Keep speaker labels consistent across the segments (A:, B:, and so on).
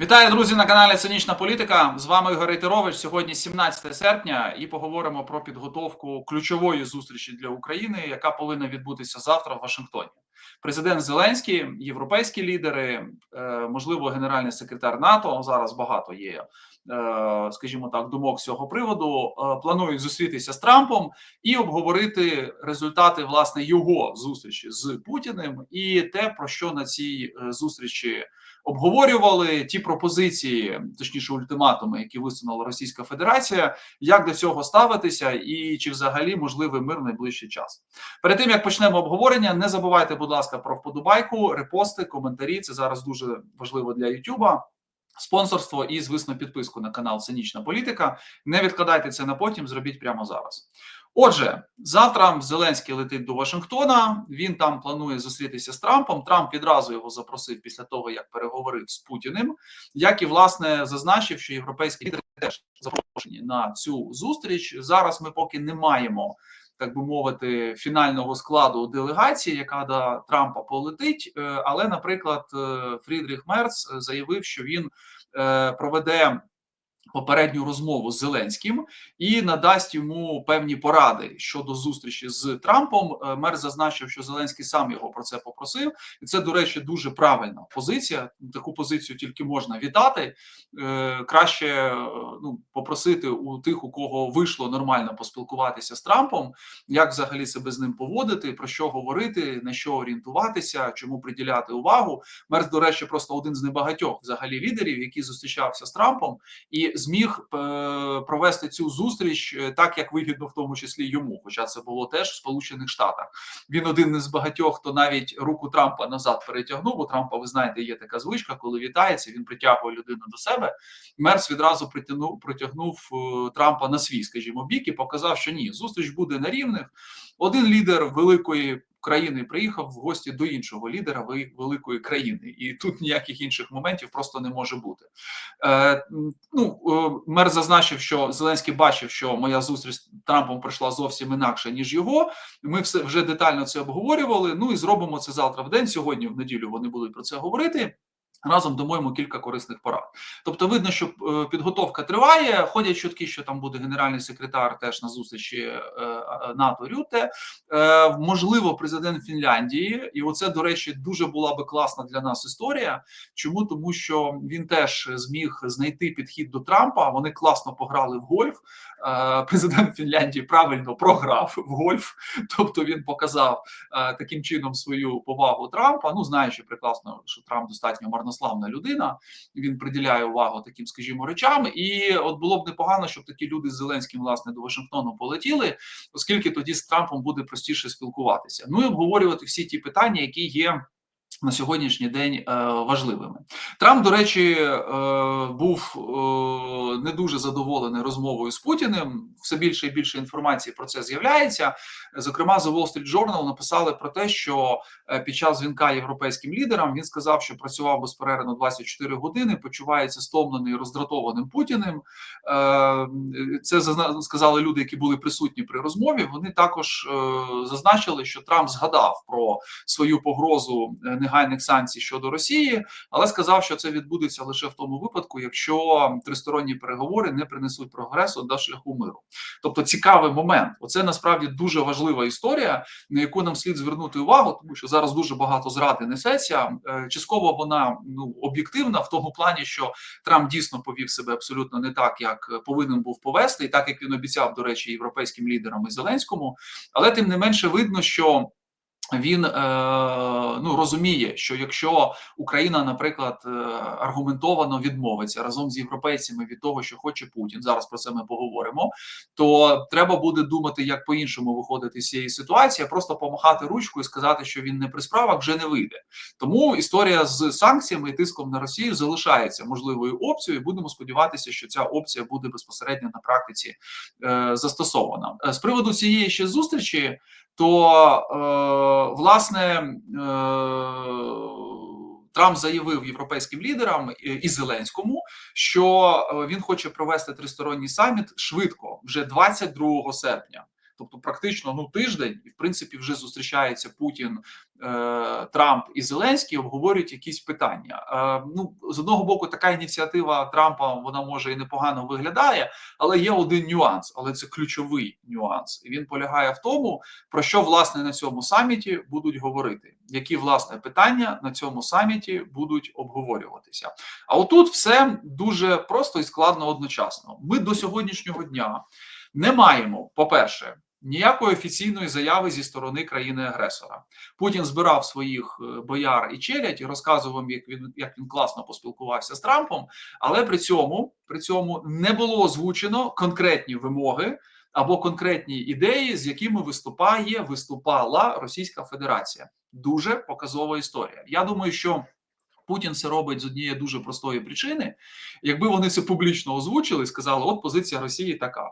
A: Вітаю, друзі, на каналі Цинічна Політика. З вами Ігор Рейтерович. Сьогодні 17 серпня, і поговоримо про підготовку ключової зустрічі для України, яка повинна відбутися завтра в Вашингтоні. Президент Зеленський, європейські лідери, е, можливо, генеральний секретар НАТО. Зараз багато є, е, скажімо так, думок з цього приводу. е, Планують зустрітися з Трампом і обговорити результати власне його зустрічі з Путіним і те, про що на цій зустрічі обговорювали ті пропозиції, точніше ультиматуми, які висунула Російська Федерація, як до цього ставитися, і чи взагалі можливий мир в найближчий час. Перед тим як почнемо обговорення, не забувайте, будь ласка, про вподобайку, репости, коментарі. Це зараз дуже важливо для Ютуба. Спонсорство і, звісно, підписку на канал Цинічна Політика. Не відкладайте це на потім, зробіть прямо зараз. Отже, завтра Зеленський летить до Вашингтона. Він там планує зустрітися з Трампом. Трамп відразу його запросив після того, як переговорив з Путіним, як і власне зазначив, що європейські лідери теж запрошені на цю зустріч. Зараз ми поки не маємо. Так би мовити, фінального складу делегації, яка до Трампа полетить. Е, Але, наприклад, е, Фрідріх Мерц заявив, що він е, проведе попередню розмову з Зеленським і надасть йому певні поради щодо зустрічі з Трампом. Е, Мер зазначив, що Зеленський сам його про це попросив, і це, до речі, дуже правильна позиція. Таку позицію тільки можна вітати. Е, Краще е, ну попросити у тих, у кого вийшло нормально поспілкуватися з Трампом, як взагалі себе з ним поводити, про що говорити, на що орієнтуватися, чому приділяти увагу. Мерс, до речі, просто один з небагатьох взагалі лідерів, який зустрічався з Трампом і зміг е, провести цю зустріч е, так, як вигідно, в тому числі йому. Хоча це було теж в Сполучених Штатах. Він один із багатьох, хто навіть руку Трампа назад перетягнув. У Трампа, ви знаєте, є така звичка, коли вітається, він притягує людину до себе. Мерс відразу притягнув притягнув е, Трампа на свій, скажімо, бік і показав, що ні, зустріч буде на рівних. Один лідер великої країни приїхав в гості до іншого лідера великої країни, і тут ніяких інших моментів просто не може бути. Е, Ну е, мер зазначив, що Зеленський бачив, що моя зустріч з Трампом пройшла зовсім інакше ніж його. Ми все вже детально це обговорювали. Ну і зробимо це завтра в день. Сьогодні в неділю вони будуть про це говорити. Разом дамо кілька корисних порад. Тобто, видно, що е, підготовка триває. Ходять чутки, що там буде генеральний секретар теж на зустрічі е, е, НАТО Рюте. Можливо, президент Фінляндії, і оце, до речі, дуже була би класна для нас історія. Чому тому, що він теж зміг знайти підхід до Трампа? Вони класно пограли в гольф. Президент Фінляндії правильно програв в гольф, тобто він показав таким чином свою повагу Трампа. Ну знаючи прекрасно, що Трамп достатньо марно славна людина. Він приділяє увагу таким, скажімо, речам. І от було б непогано, щоб такі люди з Зеленським власне до Вашингтону полетіли, оскільки тоді з Трампом буде простіше спілкуватися. Ну і обговорювати всі ті питання, які є на сьогоднішній день е, важливими. Трамп, до речі, е, був е, не дуже задоволений розмовою з Путіним. Все більше і більше інформації про це з'являється. Зокрема, The Wall Street Journal написали про те, що під час дзвінка європейським лідерам він сказав, що працював безперервно 24 години, почувається стомлений роздратованим Путіним. Це сказали люди, які були присутні при розмові. Вони також зазначили, що Трамп згадав про свою погрозу негайних санкцій щодо Росії, але сказав, що це відбудеться лише в тому випадку, якщо тристоронні переговори не принесуть прогресу до шляху миру. Тобто цікавий момент. Оце насправді дуже важлива історія, на яку нам слід звернути увагу, тому що зараз дуже багато зради несеться. Е, частково вона ну об'єктивна в тому плані, що Трамп дійсно повів себе абсолютно не так, як повинен був повести, і так як він обіцяв, до речі, європейським лідерам і Зеленському, але тим не менше видно, що він е, ну розуміє, що якщо Україна, наприклад, е, аргументовано відмовиться разом з європейцями від того, що хоче Путін, зараз про це ми поговоримо. То треба буде думати, як по-іншому виходити з цієї ситуації, просто помахати ручку і сказати, що він не при справах вже не вийде. Тому історія з санкціями і тиском на Росію залишається можливою опцією. Будемо сподіватися, що ця опція буде безпосередньо на практиці е, застосована з приводу цієї ще зустрічі то власне е, Трамп заявив європейським лідерам і Зеленському, що е, він хоче провести тристоронній саміт швидко, вже 22 серпня. Тобто практично ну тиждень, і в принципі вже зустрічається Путін, е, Трамп і Зеленський, обговорюють якісь питання. Е, ну з одного боку, така ініціатива Трампа вона може і непогано виглядає, але є один нюанс, але це ключовий нюанс. І він полягає в тому, про що власне на цьому саміті будуть говорити, які власне питання на цьому саміті будуть обговорюватися. А отут все дуже просто і складно одночасно. Ми до сьогоднішнього дня не маємо, по-перше, ніякої офіційної заяви зі сторони країни-агресора. Путін збирав своїх е, бояр і челядь і розказував, як він як він класно поспілкувався з Трампом, але при цьому при цьому не було озвучено конкретні вимоги. Або конкретні ідеї, з якими виступає виступала Російська Федерація, дуже показова історія. Я думаю, що Путін це робить з однієї дуже простої причини. Якби вони це публічно озвучили, сказали, от позиція Росії така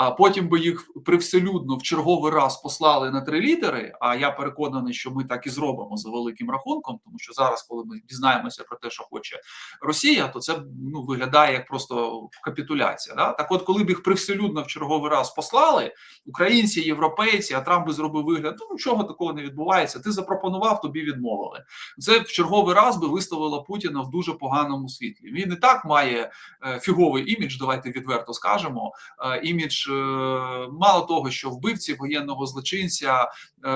A: а потім би їх привселюдно в черговий раз послали на три літери. А я переконаний, що ми так і зробимо за великим рахунком, тому що зараз, коли ми дізнаємося про те, що хоче Росія, то це ну виглядає як просто капітуляція. Да? Так, от, коли б їх привселюдно в черговий раз послали, українці, європейці, а Трамп би зробив вигляд, ну нічого такого не відбувається. Ти запропонував, тобі відмовили. Це в черговий раз би виставило Путіна в дуже поганому світлі. Він і так має е, фіговий імідж. Давайте відверто скажемо. Е, імідж мало того, що вбивці воєнного злочинця, е,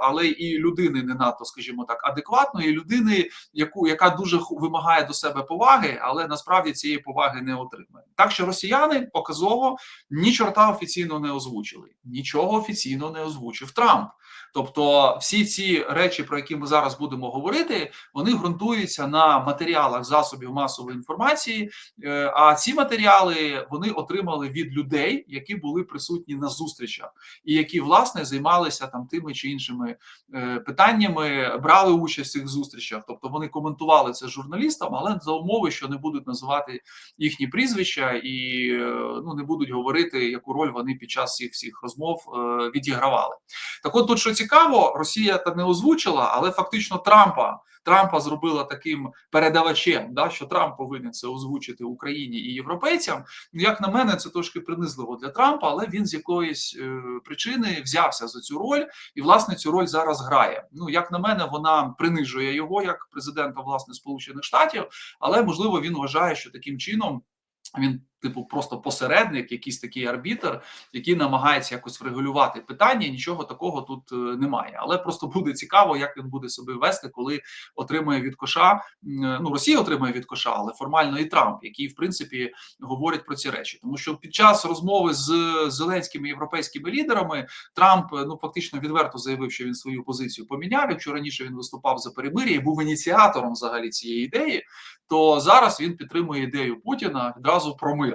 A: але і людини не надто, скажімо так, адекватної людини, яку яка дуже вимагає до себе поваги, але насправді цієї поваги не отримає. Так що росіяни показово ні чорта офіційно не озвучили, нічого офіційно не озвучив Трамп. Тобто, всі ці речі, про які ми зараз будемо говорити, вони ґрунтуються на матеріалах засобів масової інформації. Е, а ці матеріали вони отримали від людей, які були присутні на зустрічах, і які власне займалися там тими чи іншими е, питаннями, брали участь в цих зустрічах. Тобто вони коментували це журналістам, але за умови, що не будуть називати їхні прізвища і е, ну не будуть говорити, яку роль вони під час цих всіх розмов відігравали. Так, от тут що цікаво, Росія та не озвучила, але фактично Трампа Трампа зробила таким передавачем, да, що Трамп повинен це озвучити Україні і європейцям. Як на мене, це трошки принизливо для Трампа, але він з якоїсь е, причини взявся за цю роль, і власне цю роль зараз грає. Ну як на мене, вона принижує його як президента власне Сполучених Штатів, але можливо він вважає, що таким чином він типу, просто посередник, якийсь такий арбітр, який намагається якось врегулювати питання. Нічого такого тут е, немає. Але просто буде цікаво, як він буде себе вести, коли отримує від коша. Ну Росія отримує від коша, але формально і Трамп, який в принципі говорить про ці речі, тому що під час розмови з зеленськими європейськими лідерами Трамп е, ну фактично відверто заявив, що він свою позицію поміняв. Якщо раніше він виступав за перемир'я і був ініціатором взагалі цієї ідеї, то зараз він підтримує ідею Путіна відразу про мир.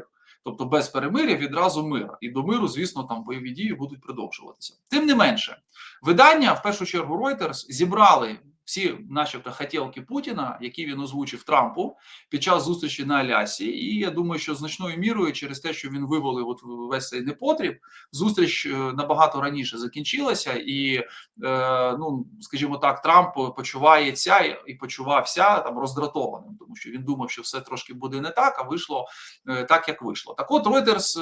A: Тобто без перемиря відразу мир. І до миру, звісно, там бойові дії будуть продовжуватися. Тим не менше, видання в першу чергу Reuters зібрали всі, начебто, хотілки Путіна, які він озвучив Трампу під час зустрічі на Алясі. І я думаю, що значною мірою через те, що він вивалив от весь цей непотріб, зустріч е, набагато раніше закінчилася, і е, ну скажімо так, Трамп почувається і почувався там роздратованим, тому що він думав, що все трошки буде не так, а вийшло е, так, як вийшло. Так, от Reuters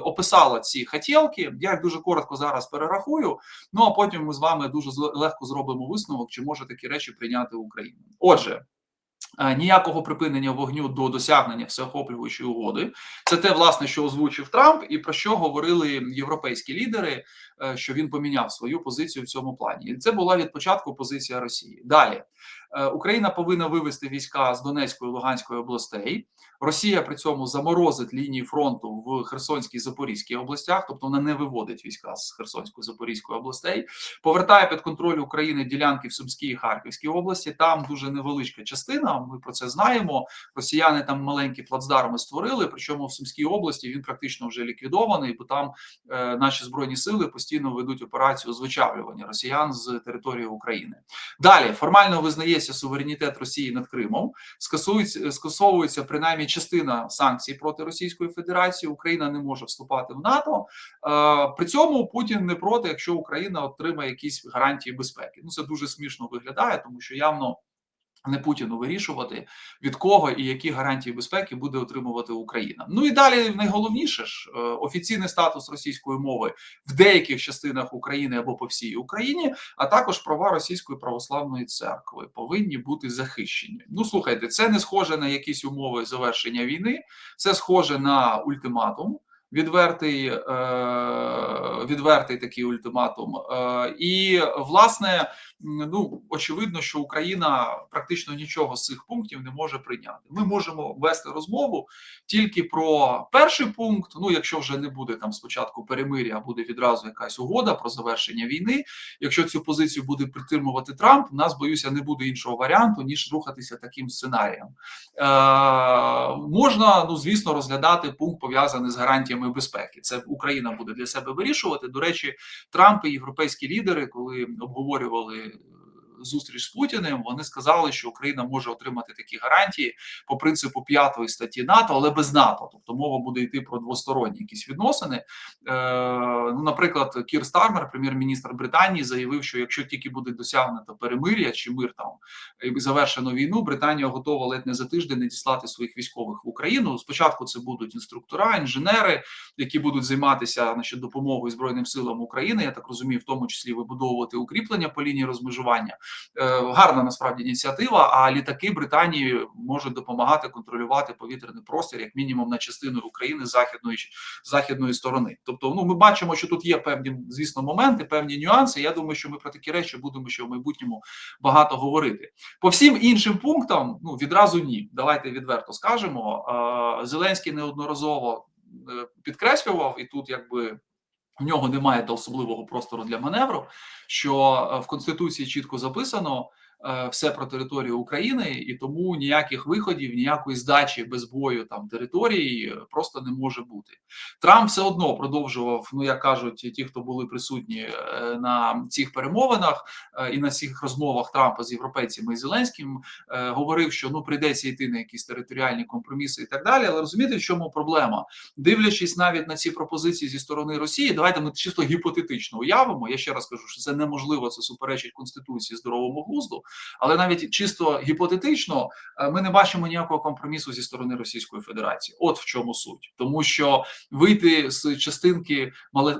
A: описала ці хотілки. Я їх дуже коротко зараз перерахую. Ну а потім ми з вами дуже легко зробимо висновок. Чому може такі речі прийняти Україну. Отже. Е, ніякого припинення вогню до досягнення всеохоплюючої угоди. Це те, власне, що озвучив Трамп, і про що говорили європейські лідери, е, що він поміняв свою позицію в цьому плані. І це була від початку позиція Росії. Далі Україна повинна вивести війська з Донецької і Луганської областей. Росія при цьому заморозить лінії фронту в Херсонській Запорізькій областях, тобто вона не виводить війська з Херсонської Запорізької областей, повертає під контроль України ділянки в Сумській і Харківській області. Там дуже невеличка частина. Ми про це знаємо. Росіяни там маленькі плацдарми створили. Причому в Сумській області він практично вже ліквідований, бо там е, наші збройні сили постійно ведуть операцію з вичавлювання росіян з території України. Далі формально визнається суверенітет Росії над Кримом, скасується скасовується принаймні частина санкцій проти Російської Федерації. Україна не може вступати в НАТО. Е, при цьому Путін не проти, якщо Україна отримає якісь гарантії безпеки. Ну це дуже смішно виглядає, тому що явно. Не Путіну вирішувати від кого і які гарантії безпеки буде отримувати Україна. Ну і далі найголовніше ж е, офіційний статус російської мови в деяких частинах України або по всій Україні, а також права російської православної церкви повинні бути захищені. Ну слухайте, це не схоже на якісь умови завершення війни, це схоже на ультиматум відвертий е, відвертий такий ультиматум. Е, і власне, ну очевидно, що Україна практично нічого з цих пунктів не може прийняти. Ми можемо вести розмову тільки про перший пункт. Ну, якщо вже не буде там спочатку перемиря, а буде відразу якась угода про завершення війни. Якщо цю позицію буде притримувати Трамп, у нас боюся, не буде іншого варіанту ніж рухатися таким сценарієм. Е, Можна, ну звісно, розглядати пункт пов'язаний з гарантіями гарантіями безпеки. Це Україна буде для себе вирішувати. До речі, Трамп і європейські лідери, коли обговорювали зустріч з Путіним, вони сказали, що Україна може отримати такі гарантії по принципу п'ятої статті НАТО, але без НАТО. Тобто мова буде йти про двосторонні якісь відносини. Е, Ну, наприклад, Кір Стармер, прем'єр-міністр Британії, заявив, що якщо тільки буде досягнуто перемир'я чи мир там і завершено війну, Британія готова ледь не за тиждень надіслати своїх військових в Україну. Спочатку це будуть інструктора, інженери, які будуть займатися значить, допомогою збройним силам України. Я так розумію, в тому числі вибудовувати укріплення по лінії розмежування. Е, гарна насправді ініціатива. А літаки Британії можуть допомагати контролювати повітряний простір, як мінімум, на частину України західної західної сторони. Тобто, ну ми бачимо, що тут є певні, звісно, моменти, певні нюанси. Я думаю, що ми про такі речі будемо ще в майбутньому багато говорити. По всім іншим пунктам, ну відразу ні. Давайте відверто скажемо. Зеленський неодноразово е, підкреслював, і тут якби. В нього немає особливого простору для маневру, що е, в конституції чітко записано, все про територію України, і тому ніяких виходів, ніякої здачі без бою там території е, просто не може бути. Трамп все одно продовжував. Ну як кажуть, ті, хто були присутні е, на цих перемовинах і на цих розмовах Трампа з європейцями і Зеленським, говорив, що ну прийдеться йти на якісь територіальні компроміси і так далі. Але розумієте, в чому проблема? Дивлячись навіть на ці пропозиції зі сторони Росії, давайте ми чисто гіпотетично уявимо. Я ще раз кажу, що це неможливо, це суперечить конституції здоровому глузду. Але навіть чисто гіпотетично е, ми не бачимо ніякого компромісу зі сторони Російської Федерації. От в чому суть, тому що вийти з частинки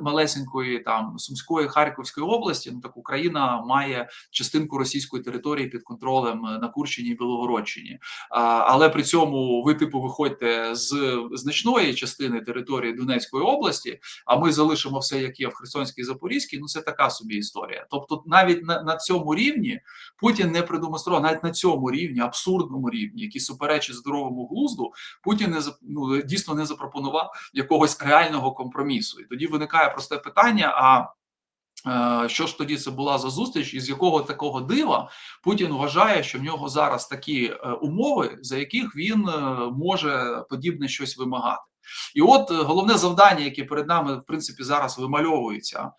A: малесенької там Сумської Харківської області, ну так Україна має частинку російської території під контролем на Курщині і Білогородщині. Але при цьому ви типу виходьте з значної частини території Донецької області, а ми залишимо все, як є в Херсонській Запорізькій. Ну це така собі історія. Тобто, навіть на, на цьому рівні Путін. Путін не продемонстрував навіть на цьому рівні, абсурдному рівні, який суперечить здоровому глузду, Путін не ну, дійсно не запропонував якогось реального компромісу. І тоді виникає просте питання: а е, що ж тоді це була за зустріч, і з якого такого дива Путін вважає, що в нього зараз такі е, умови, за яких він е, може подібне щось вимагати? І от головне завдання, яке перед нами в принципі зараз вимальовується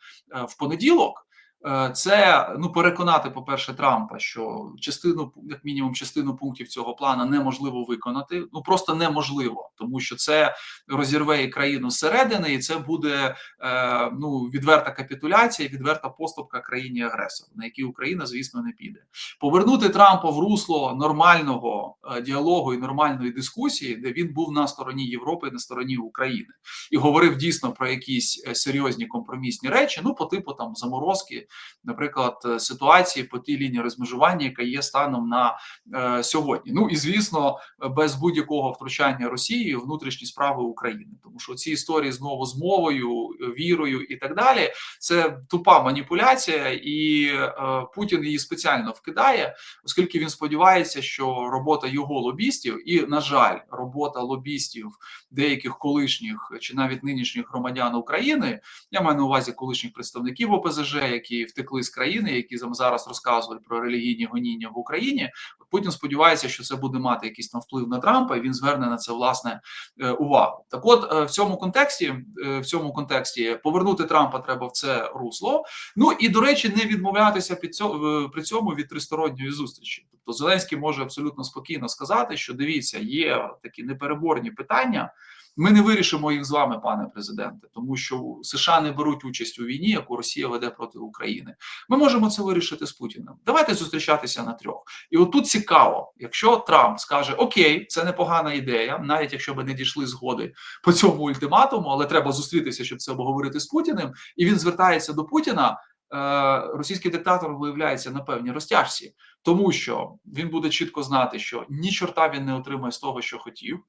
A: в понеділок. Е, це ну переконати, по перше, Трампа, що частину, як мінімум, частину пунктів цього плану неможливо виконати. Ну просто неможливо, тому що це розірве і країну зсередини, і це буде е, ну відверта капітуляція, відверта поступка країні агресору, на якій Україна, звісно, не піде. Повернути Трампа в русло нормального е, діалогу і нормальної дискусії, де він був на стороні Європи, на стороні України, і говорив дійсно про якісь е, серйозні компромісні речі. Ну, по типу там заморозки наприклад, е, ситуації по тій лінії розмежування, яка є станом на е, сьогодні. Ну і звісно, без будь-якого втручання Росії в внутрішні справи України, тому що ці історії знову з мовою, вірою і так далі, це тупа маніпуляція, і е, Путін її спеціально вкидає, оскільки він сподівається, що робота його лобістів, і на жаль, робота лобістів деяких колишніх чи навіть нинішніх громадян України, я маю на увазі колишніх представників ОПЗЖ, які втекли з країни, які зараз розказують про релігійні гоніння в Україні. Путін сподівається, що це буде мати якийсь там вплив на Трампа, і він зверне на це власне е, увагу. Так, от е, в цьому контексті, е, в цьому контексті, повернути Трампа треба в це русло. Ну і до речі, не відмовлятися під цьому при цьому від тристоронньої зустрічі. Тобто Зеленський може абсолютно спокійно сказати, що дивіться, є такі непереборні питання Ми не вирішимо їх з вами, пане президенте, тому що США не беруть участь у війні, яку Росія веде проти України. Ми можемо це вирішити з Путіним. Давайте зустрічатися на трьох. І отут цікаво, якщо Трамп скаже Окей, це непогана ідея, навіть якщо ми не дійшли згоди по цьому ультиматуму, але треба зустрітися, щоб це обговорити з Путіним. І він звертається до Путіна. е, Російський диктатор виявляється на певній розтяжці, тому що він буде чітко знати, що ні чорта він не отримає з того, що хотів,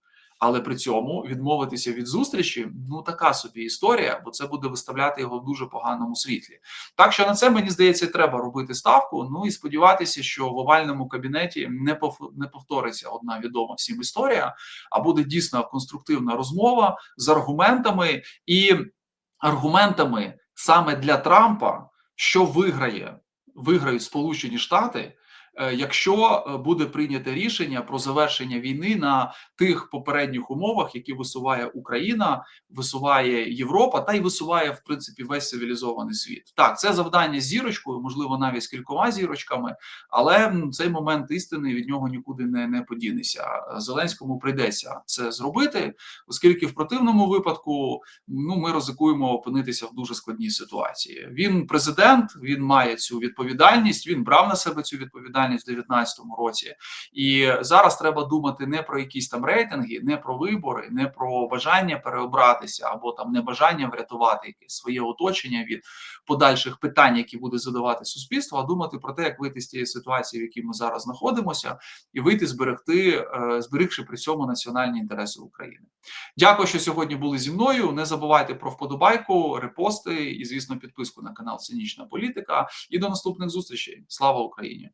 A: але при цьому відмовитися від зустрічі ну така собі історія, бо це буде виставляти його в дуже поганому світлі. Так що на це мені здається, треба робити ставку. Ну і сподіватися, що в овальному кабінеті не не повториться одна відома всім історія, а буде дійсно конструктивна розмова з аргументами і аргументами саме для Трампа, що виграє, виграють Сполучені Штати. Е, Якщо е, буде прийнято рішення про завершення війни на тих попередніх умовах, які висуває Україна, висуває Європа, та й висуває в принципі весь цивілізований світ. Так, це завдання з зірочкою, можливо, навіть з кількома зірочками, але цей момент істини від нього нікуди не, не подінеться. Зеленському прийдеться це зробити, оскільки в противному випадку ну ми ризикуємо опинитися в дуже складній ситуації. Він президент, він має цю відповідальність. Він брав на себе цю відповідальність в 2019 році. І зараз треба думати не про якісь там рейтинги, не про вибори, не про бажання переобратися або там небажання врятувати якесь своє оточення від подальших питань, які буде задавати суспільство, а думати про те, як вийти з тієї ситуації, в якій ми зараз знаходимося, і вийти зберегти, е, зберігши при цьому національні інтереси України. Дякую, що сьогодні були зі мною. Не забувайте про вподобайку, репости і, звісно, підписку на канал Цинічна Політика. І до наступних зустрічей. Слава Україні!